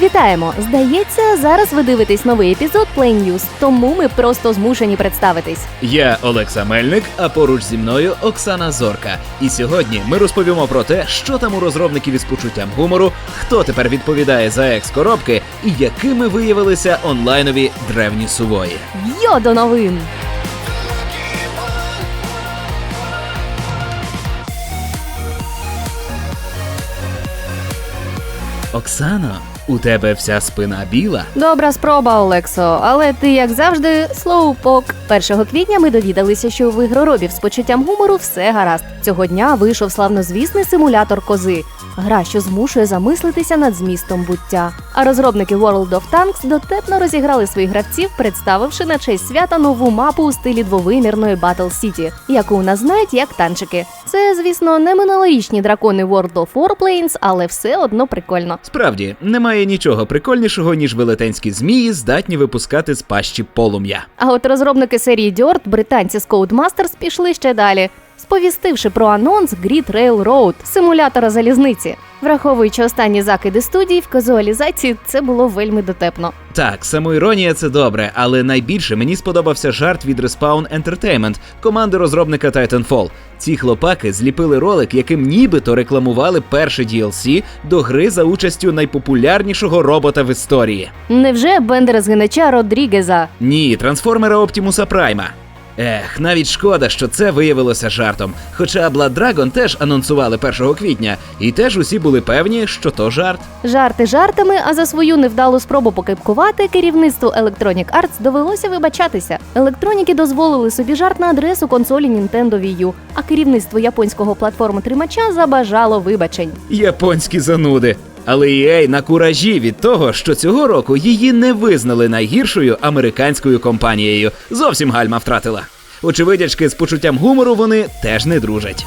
Вітаємо! Здається, зараз ви дивитесь новий епізод Play News, тому ми просто змушені представитись. Я Олекса Мельник, а поруч зі мною Оксана Зорка. І сьогодні ми розповімо про те, що там у розробників із почуттям гумору, хто тепер відповідає за екс-коробки і якими виявилися онлайнові древні сувої. Йо до новин! Оксано, у тебе вся спина біла. Добра спроба, Олексо, але ти, як завжди, слоупок. 1 квітня ми довідалися, що в ігроробів з почуттям гумору все гаразд. Цього дня вийшов славнозвісний симулятор кози. Гра, що змушує замислитися над змістом буття. А розробники World of Tanks дотепно розіграли своїх гравців, представивши на честь свята нову мапу у стилі двовимірної Battle City, яку у нас знають як танчики. Це, звісно, не минулорічні дракони World of Warplanes, але все одно прикольно. Справді, немає нічого прикольнішого, ніж велетенські змії, здатні випускати з пащі полум'я. А от розробники серії Dirt, британці з Codemasters, пішли ще далі, сповістивши про анонс Grid Railroad – симулятора залізниці. Враховуючи останні закиди студії в казуалізації, це було вельми дотепно. Так, самоіронія це добре, але найбільше мені сподобався жарт від Respawn Entertainment, команди розробника Titanfall. Ці хлопаки зліпили ролик, яким нібито рекламували перше DLC до гри за участю найпопулярнішого робота в історії. Невже бендера згинача Родрігеза? Ні, трансформера Оптімуса Прайма. Ех, навіть шкода, що це виявилося жартом. Хоча Blood Dragon теж анонсували 1 квітня, і теж усі були певні, що то жарт. Жарти жартами, а за свою невдалу спробу покипкувати керівництву Electronic Arts довелося вибачатися. Електроніки дозволили собі жарт на адресу консолі Nintendo Wii U, а керівництво японського платформи-тримача забажало вибачень. Японські зануди. Але EA на куражі від того, що цього року її не визнали найгіршою американською компанією. Зовсім гальма втратила. Очевидячки, з почуттям гумору вони теж не дружать.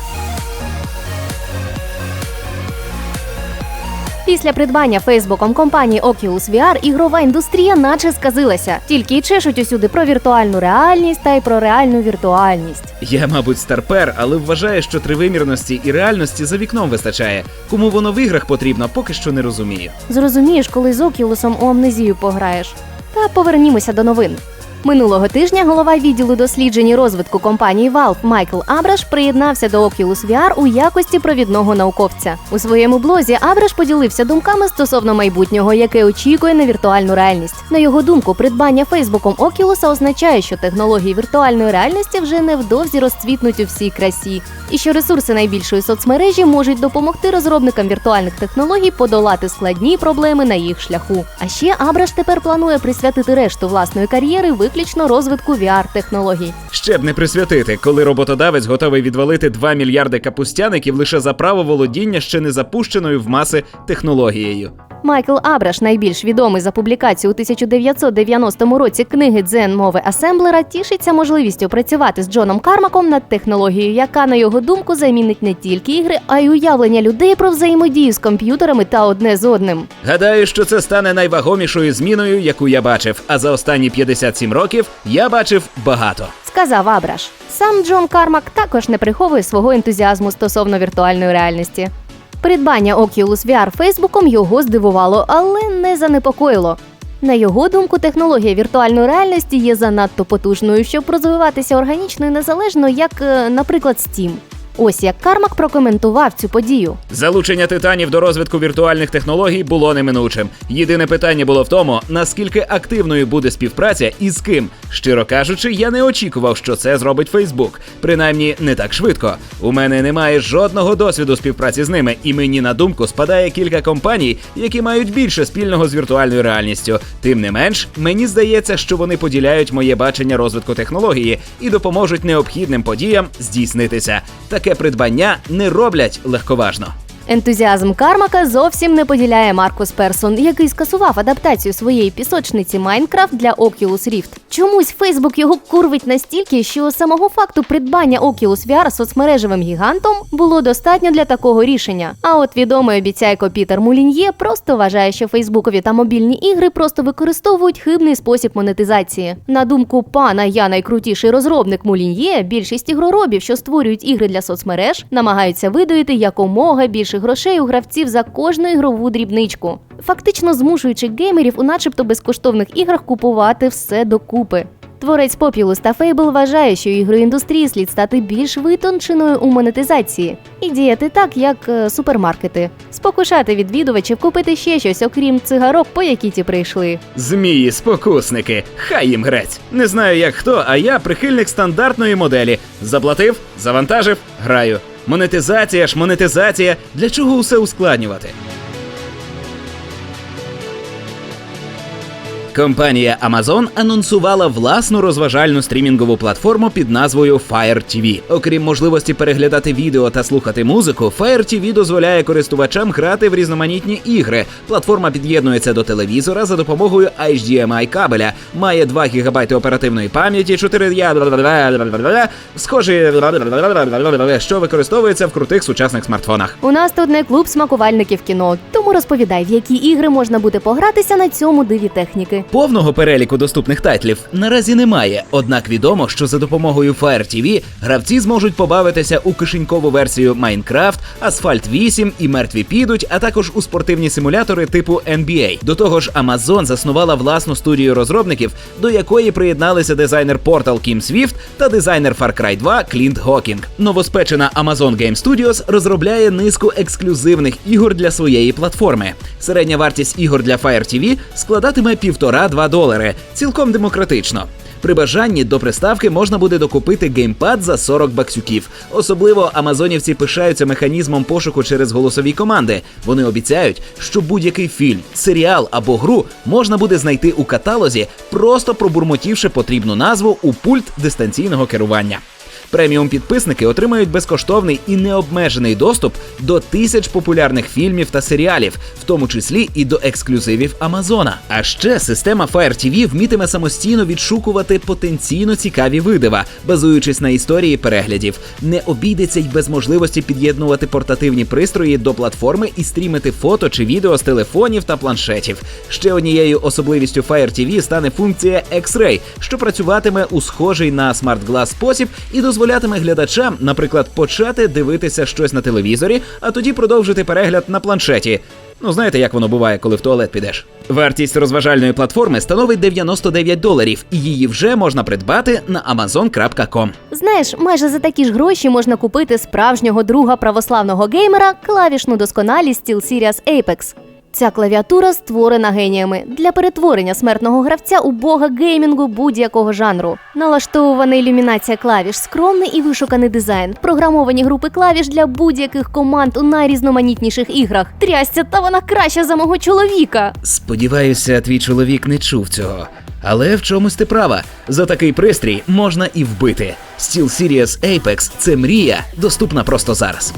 Після придбання Фейсбуком компанії Oculus VR ігрова індустрія наче сказилася. Тільки й чешуть усюди про віртуальну реальність та й про реальну віртуальність. Я, мабуть, старпер, але вважаю, що тривимірності і реальності за вікном вистачає. Кому воно в іграх потрібно, поки що не розумію. Зрозумієш, коли з Окілусом у амнезію пограєш. Та повернімося до новин. Минулого тижня голова відділу досліджень і розвитку компанії Valve Майкл Абраш приєднався до Oculus VR у якості провідного науковця. У своєму блозі Абраш поділився думками стосовно майбутнього, яке очікує на віртуальну реальність. На його думку, придбання Фейсбуком Oculus означає, що технології віртуальної реальності вже невдовзі розцвітнуть у всій красі, і що ресурси найбільшої соцмережі можуть допомогти розробникам віртуальних технологій подолати складні проблеми на їх шляху. А ще Абраш тепер планує присвятити решту власної кар'єри виключно розвитку VR-технологій. Ще б не присвятити, коли роботодавець готовий відвалити 2 мільярди капустяників лише за право володіння ще не запущеною в маси технологією. Майкл Абраш, найбільш відомий за публікацію у 1990 році книги дзен мови асемблера, тішиться можливістю працювати з Джоном Кармаком над технологією, яка, на його думку, замінить не тільки ігри, а й уявлення людей про взаємодію з комп'ютерами та одне з одним. Гадаю, що це стане найвагомішою зміною, яку я бачив. А за останні 57 років я бачив багато. Сказав Абраш. Сам Джон Кармак також не приховує свого ентузіазму стосовно віртуальної реальності. Придбання Oculus VR Фейсбуком його здивувало, але не занепокоїло. На його думку, технологія віртуальної реальності є занадто потужною, щоб розвиватися органічно і незалежно, як, е, наприклад, Steam. Ось як Кармак прокоментував цю подію. Залучення титанів до розвитку віртуальних технологій було неминучим. Єдине питання було в тому, наскільки активною буде співпраця і з ким. Щиро кажучи, я не очікував, що це зробить Фейсбук. Принаймні не так швидко. У мене немає жодного досвіду співпраці з ними, і мені на думку спадає кілька компаній, які мають більше спільного з віртуальною реальністю. Тим не менш, мені здається, що вони поділяють моє бачення розвитку технології і допоможуть необхідним подіям здійснитися. Таке придбання не роблять легковажно. Ентузіазм Кармака зовсім не поділяє Маркус Персон, який скасував адаптацію своєї пісочниці Майнкрафт для Oculus Rift. Чомусь Фейсбук його курвить настільки, що самого факту придбання Oculus VR соцмережевим гігантом було достатньо для такого рішення. А от відомий обіцяйко Пітер Мулін'є просто вважає, що Фейсбукові та мобільні ігри просто використовують хибний спосіб монетизації. На думку пана я найкрутіший розробник Мулін'є, більшість ігроробів, що створюють ігри для соцмереж, намагаються видоїти якомога більше більше грошей у гравців за кожну ігрову дрібничку, фактично змушуючи геймерів у начебто безкоштовних іграх купувати все докупи. Творець Populous та Fable вважає, що ігроіндустрії слід стати більш витонченою у монетизації і діяти так, як е, супермаркети, спокушати відвідувачів купити ще щось, окрім цигарок, по які ті прийшли. Змії, спокусники, хай їм грець. Не знаю як хто, а я прихильник стандартної моделі. Заплатив, завантажив, граю. Монетизація ж, монетизація. Для чого усе ускладнювати? Компанія Amazon анонсувала власну розважальну стрімінгову платформу під назвою Fire TV. Окрім можливості переглядати відео та слухати музику, Fire TV дозволяє користувачам грати в різноманітні ігри. Платформа під'єднується до телевізора за допомогою HDMI кабеля, має 2 ГБ оперативної пам'яті, 4 я схожі що використовується в крутих сучасних смартфонах. У нас тут не клуб смакувальників кіно, тому розповідай, в які ігри можна буде погратися на цьому диві техніки. Повного переліку доступних тайтлів наразі немає, однак відомо, що за допомогою Fire TV гравці зможуть побавитися у кишенькову версію Minecraft, Asphalt 8 і Мертві підуть, а також у спортивні симулятори типу NBA. До того ж, Amazon заснувала власну студію розробників, до якої приєдналися дизайнер Portal Кім Свіфт та дизайнер Far Cry 2 Клінт Гокінг. Новоспечена Amazon Game Studios розробляє низку ексклюзивних ігор для своєї платформи. Середня вартість ігор для Fire TV складатиме 1,5-2 долари, цілком демократично. При бажанні до приставки можна буде докупити геймпад за 40 баксюків. Особливо амазонівці пишаються механізмом пошуку через голосові команди. Вони обіцяють, що будь-який фільм, серіал або гру можна буде знайти у каталозі, просто пробурмотівши потрібну назву у пульт дистанційного керування. Преміум підписники отримають безкоштовний і необмежений доступ до тисяч популярних фільмів та серіалів, в тому числі і до ексклюзивів Амазона. А ще система Fire TV вмітиме самостійно відшукувати потенційно цікаві видива, базуючись на історії переглядів. Не обійдеться й без можливості під'єднувати портативні пристрої до платформи і стрімити фото чи відео з телефонів та планшетів. Ще однією особливістю Fire TV стане функція X-Ray, що працюватиме у схожий на Glass спосіб і дозволятиме глядачам, наприклад, почати дивитися щось на телевізорі, а тоді продовжити перегляд на планшеті. Ну, знаєте, як воно буває, коли в туалет підеш. Вартість розважальної платформи становить 99 доларів, і її вже можна придбати на amazon.com. Знаєш, майже за такі ж гроші можна купити справжнього друга православного геймера клавішну досконалість SteelSeries Apex. Ця клавіатура створена геніями для перетворення смертного гравця у бога геймінгу будь-якого жанру. Налаштовувана ілюмінація клавіш, скромний і вишуканий дизайн, програмовані групи клавіш для будь-яких команд у найрізноманітніших іграх. Трясця, та вона краща за мого чоловіка. Сподіваюся, твій чоловік не чув цього. Але в чомусь ти права. За такий пристрій можна і вбити. SteelSeries Apex – це мрія, доступна просто зараз.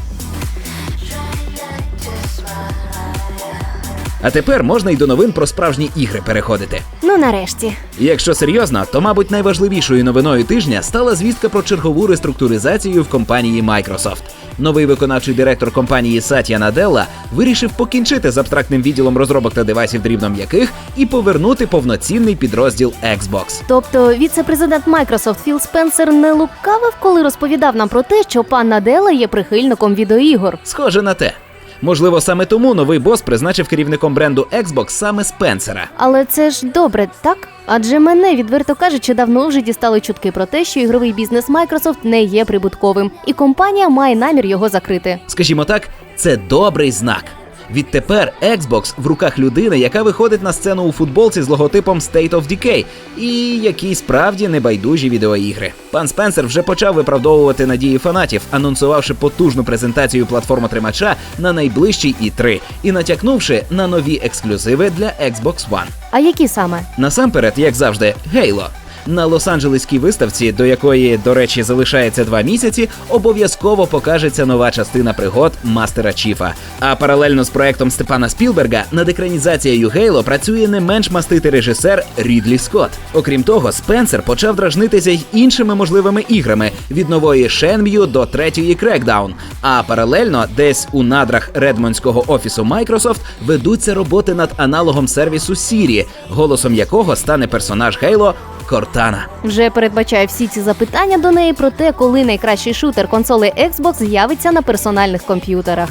А тепер можна й до новин про справжні ігри переходити. Ну нарешті. Якщо серйозно, то мабуть найважливішою новиною тижня стала звістка про чергову реструктуризацію в компанії Microsoft. Новий виконавчий директор компанії Сатя Наделла вирішив покінчити з абстрактним відділом розробок та девайсів дрібно м'яких і повернути повноцінний підрозділ Xbox. Тобто віце-президент Microsoft Філ Спенсер не лукавив, коли розповідав нам про те, що пан Наделла є прихильником відеоігор. Схоже на те. Можливо, саме тому новий бос призначив керівником бренду Xbox саме Спенсера. Але це ж добре, так? Адже мене, відверто кажучи, давно вже дістали чутки про те, що ігровий бізнес Microsoft не є прибутковим, і компанія має намір його закрити. Скажімо так, це добрий знак. Відтепер Xbox в руках людини, яка виходить на сцену у футболці з логотипом State of Decay, і якій справді небайдужі відеоігри. Пан Спенсер вже почав виправдовувати надії фанатів, анонсувавши потужну презентацію платформотримача на найближчій E3 і натякнувши на нові ексклюзиви для Xbox One. А які саме? Насамперед, як завжди, Halo. На Лос-Анджелеській виставці, до якої, до речі, залишається два місяці, обов'язково покажеться нова частина пригод Мастера Чіфа. А паралельно з проектом Степана Спілберга над екранізацією Гейло працює не менш маститий режисер Рідлі Скотт. Окрім того, Спенсер почав дражнитися й іншими можливими іграми від нової Shenmue до третьої Crackdown. А паралельно, десь у надрах редмондського офісу Microsoft ведуться роботи над аналогом сервісу Siri, голосом якого стане персонаж Гейло Кортана. Вже передбачає всі ці запитання до неї про те, коли найкращий шутер консоли Xbox з'явиться на персональних комп'ютерах.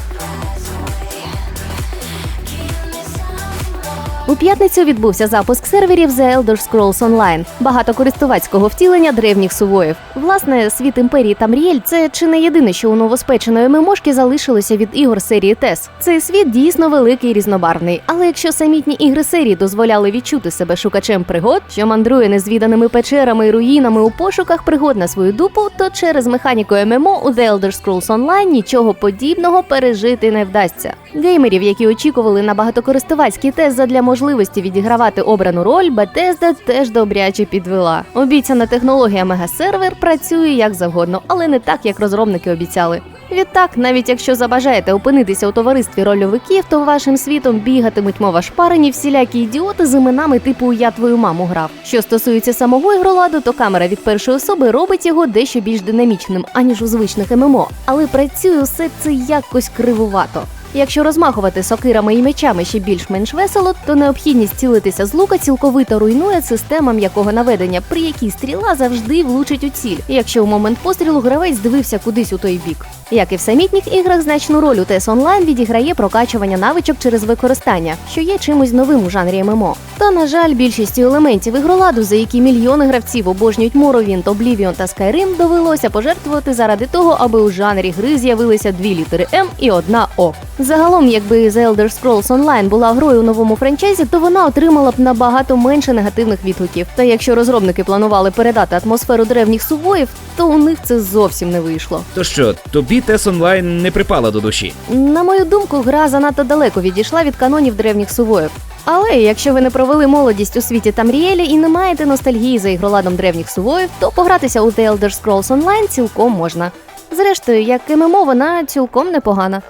У п'ятницю відбувся запуск серверів The Elder Scrolls Online, багатокористувацького втілення древніх сувоїв. Власне, світ імперії Тамріель це чи не єдине, що у новоспеченої мемошки залишилося від ігор серії Тес. Цей світ дійсно великий і різнобарвний. Але якщо самітні ігри серії дозволяли відчути себе шукачем пригод, що мандрує незвіданими печерами і руїнами у пошуках пригод на свою дупу, то через механіку ММО у The Elder Scrolls Online нічого подібного пережити не вдасться. Геймерів, які очікували на багатокористувацький тест задля можливості відігравати обрану роль, Bethesda теж добряче підвела. Обіцяна технологія мегасервер працює як завгодно, але не так, як розробники обіцяли. Відтак, навіть якщо забажаєте опинитися у товаристві рольовиків, то вашим світом бігатимуть мова шпарені всілякі ідіоти з іменами типу Я твою маму грав. Що стосується самого ігроладу, то камера від першої особи робить його дещо більш динамічним, аніж у звичних ММО. Але працює усе це якось кривувато. Якщо розмахувати сокирами і мечами ще більш-менш весело, то необхідність цілитися з лука цілковито руйнує система м'якого наведення, при якій стріла завжди влучить у ціль, якщо у момент пострілу гравець дивився кудись у той бік. Як і в самітніх іграх, значну роль у TES Online відіграє прокачування навичок через використання, що є чимось новим у жанрі ММО. Та, на жаль, більшістю елементів ігроладу, за які мільйони гравців обожнюють Morrowind, Oblivion та Skyrim, довелося пожертвувати заради того, аби у жанрі гри з'явилися дві літери М і одна О. Загалом, якби The Elder Scrolls Online була грою у новому франчайзі, то вона отримала б набагато менше негативних відгуків. Та якщо розробники планували передати атмосферу древніх сувоїв, то у них це зовсім не вийшло. То що, тобі Тес онлайн не припала до душі? На мою думку, гра занадто далеко відійшла від канонів древніх сувоїв. Але якщо ви не провели молодість у світі Тамріелі і не маєте ностальгії за ігроладом древніх сувоїв, то погратися у The Elder Scrolls Online цілком можна. Зрештою, як ММО, вона цілком непогана.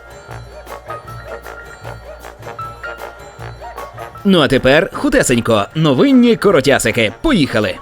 Ну а тепер хутесенько, новинні коротясики. Поїхали!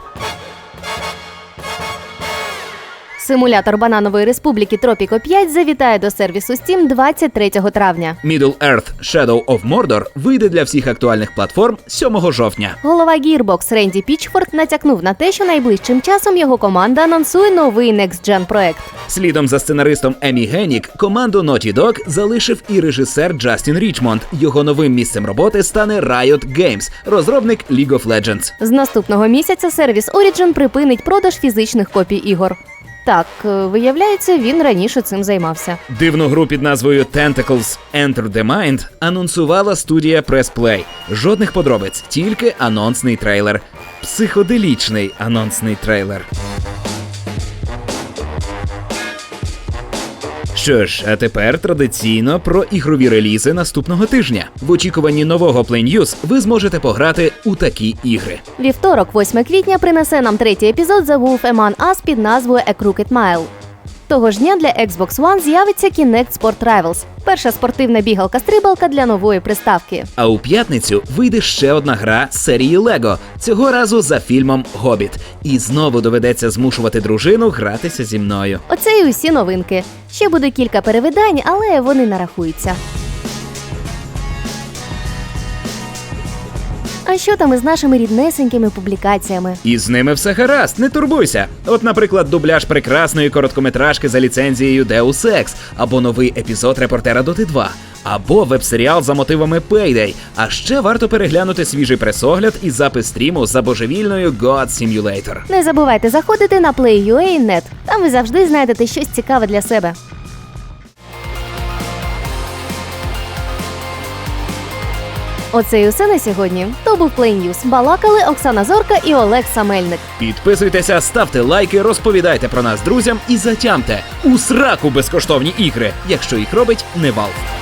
Симулятор бананової республіки Tropico 5 завітає до сервісу Steam 23 травня. Middle Earth Shadow of Mordor вийде для всіх актуальних платформ 7 жовтня. Голова Gearbox Ренді Пічфорд натякнув на те, що найближчим часом його команда анонсує новий Next Gen проект. Слідом за сценаристом Емі Генік команду Naughty Dog залишив і режисер Джастін Річмонд. Його новим місцем роботи стане Riot Games, розробник League of Legends. З наступного місяця сервіс Origin припинить продаж фізичних копій ігор. Так, е, виявляється, він раніше цим займався. Дивну гру під назвою Tentacles Enter the Mind анонсувала студія Press Play. Жодних подробиць, тільки анонсний трейлер. Психоделічний анонсний трейлер. Що ж, а тепер традиційно про ігрові релізи наступного тижня. В очікуванні нового Play News ви зможете пограти у такі ігри. Вівторок, 8 квітня, принесе нам третій епізод The Wolf Among Us під назвою A Crooked Mile. Того ж дня для Xbox One з'явиться Kinect Sport Rivals – перша спортивна бігалка-стрибалка для нової приставки. А у п'ятницю вийде ще одна гра з серії Лего. Цього разу за фільмом Гобіт. І знову доведеться змушувати дружину гратися зі мною. Оце і усі новинки. Ще буде кілька перевидань, але вони нарахуються. А що там із нашими ріднесенькими публікаціями? І з ними все гаразд, не турбуйся. От, наприклад, дубляж прекрасної короткометражки за ліцензією Deus Ex, або новий епізод репортера Доти 2, або веб-серіал за мотивами Payday. А ще варто переглянути свіжий пресогляд і запис стріму за божевільною God Simulator. Не забувайте заходити на play.ua.net. Там ви завжди знайдете щось цікаве для себе. Оце і усе на сьогодні. То був Play News. Балакали Оксана Зорка і Олег Самельник. Підписуйтеся, ставте лайки, розповідайте про нас друзям і затямте у сраку безкоштовні ігри, якщо їх робить не Valve.